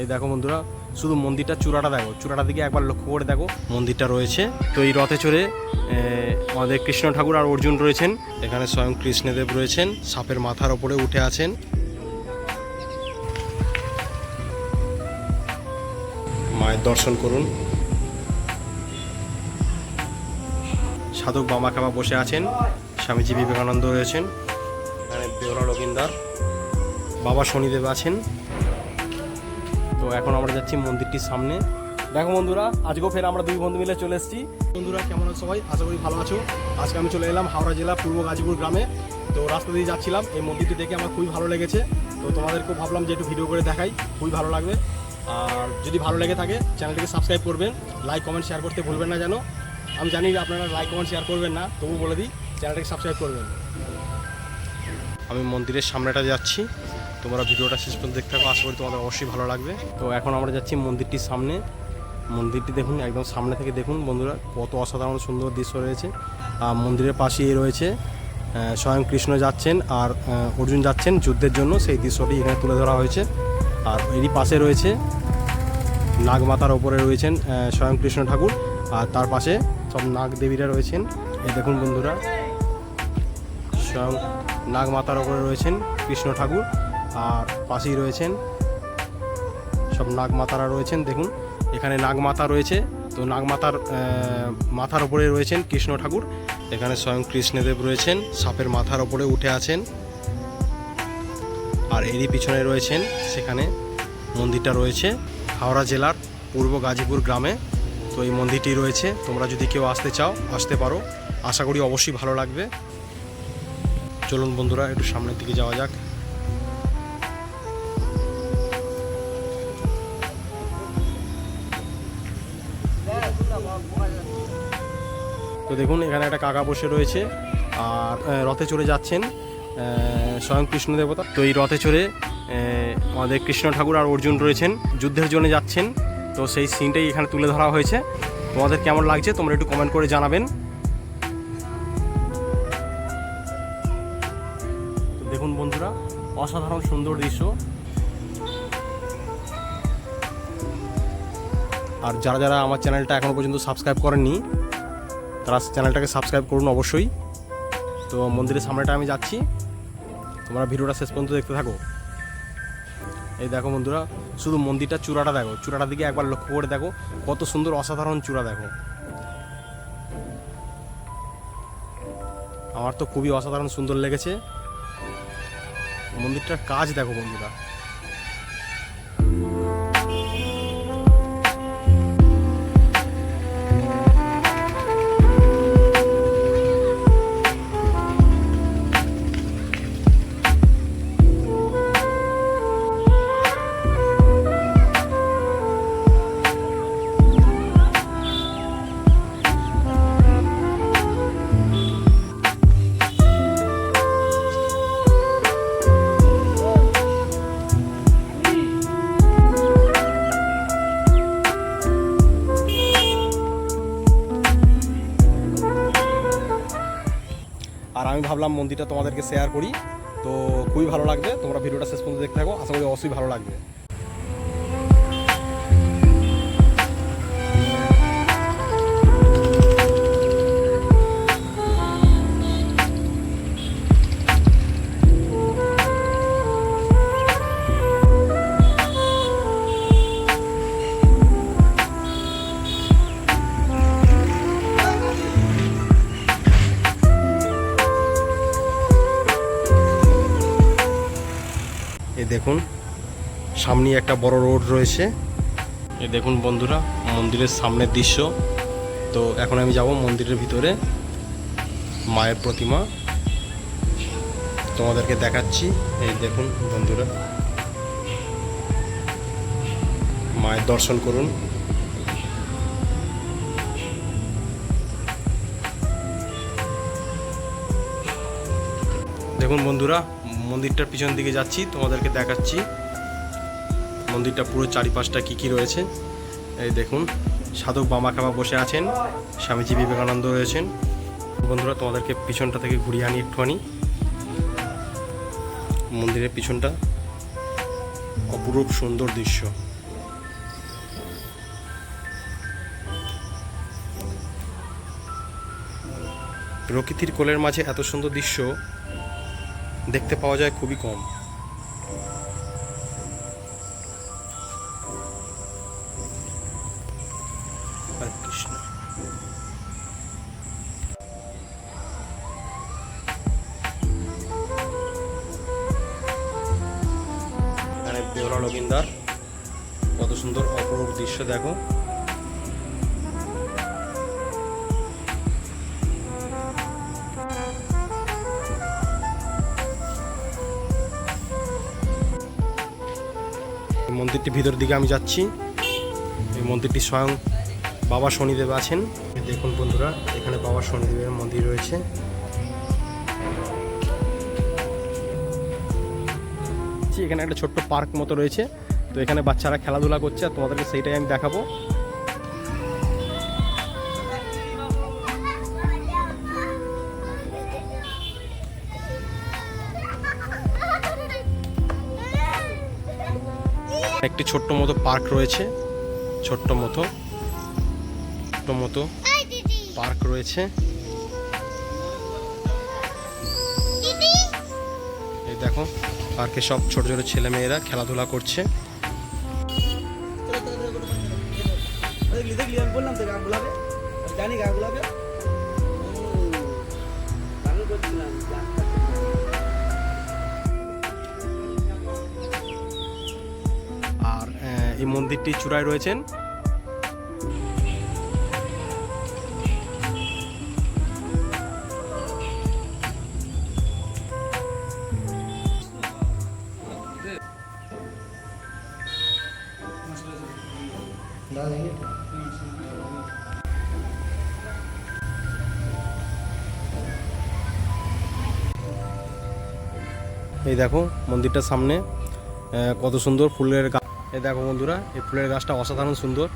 এই দেখো বন্ধুরা, শুধু মন্দিরটা চূড়াটা দেখো চূড়াটা দিকে একবার লক্ষ্য করে দেখো, মন্দিরটা রয়েছে। তো এই রথে চড়ে আমাদের কৃষ্ণ ঠাকুর আর অর্জুন রয়েছেন, এখানে স্বয়ং কৃষ্ণদেব রয়েছেন, সাপের মাথার ওপরে উঠে আছেন। মায়ের দর্শন করুন। সাধক বামা খামা বসে আছেন, স্বামীজি বিবেকানন্দ রয়েছেন, এখানে বেহরা রবীন্দার, বাবা শনিদেব আছেন। তো এখন আমরা যাচ্ছি মন্দিরটির সামনে। দেখো বন্ধুরা, আজকেও ফের আমরা দুই বন্ধু মিলে চলে এসেছি। বন্ধুরা, কেমন আছো সবাই? আশা করি ভালো আছো। আজকে আমি চলে এলাম হাওড়া জেলা পূর্ব গাজীপুর গ্রামে। তো রাস্তা দিয়ে যাচ্ছিলাম, এই মন্দিরটি দেখে আমার খুবই ভালো লেগেছে। তো তোমাদেরকেও ভাবলাম যে একটু ভিডিও করে দেখাই, খুবই ভালো লাগবে। আর যদি ভালো লেগে থাকে, চ্যানেলটিকে সাবস্ক্রাইব করবেন, লাইক, কমেন্ট, শেয়ার করতে ভুলবেন না যেন। আমি জানি আপনারা লাইক, কমেন্ট, শেয়ার করবেন না তবু বলে দিই, চ্যানেলটাকে সাবস্ক্রাইব করবেন। আমি মন্দিরের সামনেটা যাচ্ছি। তোমরা ভিডিওটা শেষ পর্যন্ত দেখতে থাকো, আশা করি তোমাদের অবশ্যই ভালো লাগবে। তো এখন আমরা যাচ্ছি মন্দিরটির সামনে। মন্দিরটি দেখুন, একদম সামনে থেকে দেখুন বন্ধুরা, কত অসাধারণ সুন্দর দৃশ্য রয়েছে। আর মন্দিরের পাশেই রয়েছে স্বয়ং কৃষ্ণ যাচ্ছেন আর অর্জুন যাচ্ছেন যুদ্ধের জন্য। সেই দৃশ্যটি এখানে তুলে ধরা হয়েছে। আর এরই পাশে রয়েছে নাগমাতার ওপরে রয়েছেন স্বয়ং কৃষ্ণ ঠাকুর। আর তার পাশে সব নাগ দেবীরা রয়েছেন। এই দেখুন বন্ধুরা, স্বয়ং নাগমাতার ওপরে রয়েছেন কৃষ্ণ ঠাকুর। আর পাশেই রয়েছেন সব নাগমাতারা রয়েছেন, দেখুন। এখানে নাগমাতা রয়েছে। তো নাগমাতার মাথার ওপরে রয়েছেন কৃষ্ণ ঠাকুর। এখানে স্বয়ং কৃষ্ণদেব রয়েছেন, সাপের মাথার ওপরে উঠে আছেন। আর এরই পিছনে রয়েছেন, সেখানে মন্দিরটা রয়েছে, হাওড়া জেলার পূর্ব গাজীপুর গ্রামে। তো এই মন্দিরটি রয়েছে, তোমরা যদি কেউ আসতে চাও, আসতে পারো। আশা করি অবশ্যই ভালো লাগবে। চলুন বন্ধুরা, একটু সামনের দিকে যাওয়া যাক। তো দেখুন, এখানে একটা কাকা বসে রয়েছে আর রথে চড়ে যাচ্ছেন স্বয়ং কৃষ্ণ দেবতা। তো এই রথে চড়ে আমাদের কৃষ্ণ ঠাকুর আর অর্জুন রয়েছেন, যুদ্ধের জন্য যাচ্ছেন। তো সেই সিনটাই এখানে তুলে ধরা হয়েছে। তোমাদের কেমন লাগছে তোমরা একটু কমেন্ট করে জানাবেন। দেখুন বন্ধুরা, অসাধারণ সুন্দর দৃশ্য। আর যারা যারা আমার চ্যানেলটা এখনও পর্যন্ত সাবস্ক্রাইব করেননি, তারা চ্যানেলটাকে সাবস্ক্রাইব করুন অবশ্যই। তো মন্দিরের সামনেটা আমি যাচ্ছি। তোমরা ভিডিওটা শেষ পর্যন্ত দেখতে থাকো। এই দেখো বন্ধুরা, শুধু মন্দিরটা চূড়াটা দেখো। চূড়াটার দিকে একবার লক্ষ্য করে দেখো, কত সুন্দর অসাধারণ চূড়া দেখো। আমার তো খুবই অসাধারণ সুন্দর লেগেছে। মন্দিরটার কাজ দেখো বন্ধুরা। ভাবলাম মন্দিরটা তোমাদেরকে শেয়ার করি। তো খুবই ভালো লাগবে। তোমরা ভিডিওটা শেষ পর্যন্ত দেখতে থাকো। আশা করি অবশ্যই ভালো লাগবে। দেখুন, সামনে একটা বড় রোড রয়েছে। এ দেখুন বন্ধুরা, মন্দিরের সামনের দৃশ্য। তো এখন আমি যাব মন্দিরের ভিতরে, মায়ের প্রতিমা। তোমাদেরকে দেখাচ্ছি, এই দেখুন বন্ধুরা। মায়ের দর্শন করুন। দেখুন বন্ধুরা, মন্দিরটার পিছন দিকে যাচ্ছি, তোমাদেরকে দেখাচ্ছি। মন্দিরটা পুরো চারিপাশটা কী কী রয়েছে? এই দেখুন, সাধক বামাখামা বসে আছেন, স্বামীজি বিবেকানন্দ রয়েছেন। বন্ধুরা, তোমাদেরকে পিছনটা থেকে ঘুরিয়ে আনি একটুখানি। মন্দিরের পিছনটা অপরূপ সুন্দর দৃশ্য। প্রকৃতির কোলের মাঝে এত সুন্দর দৃশ্য দেখতে পাওয়া যায় খুবই কম। কৃষ্ণ। লবিন্দার কত সুন্দর অপরূপ দৃশ্য দেখো। মন্দিরটি ভিতর দিকে আমি যাচ্ছি। এই মন্দিরটি স্বয়ং বাবা শনিদেব আছেন। দেখুন বন্ধুরা, এখানে বাবা শনিদেবের মন্দির রয়েছে। এখানে একটা ছোট্ট পার্ক মতো রয়েছে। তো এখানে বাচ্চারা খেলাধুলা করছে, আর তোমাদেরকে সেইটাই আমি দেখাবো। একটি ছোট্ট মতো পার্ক রয়েছে। ছোট্ট মতো ছোট্ট মতো পার্ক রয়েছে। এই দেখো পার্কে সব ছোট ছোট ছেলে মেয়েরা খেলাধুলা করছে। মন্দিরটি চূড়ায় রয়েছেন। এই দেখো মন্দিরটার সামনে কত সুন্দর ফুলের এই দেখো বন্ধুরা এই ফুলের গাছটা অসাধারণ সুন্দর।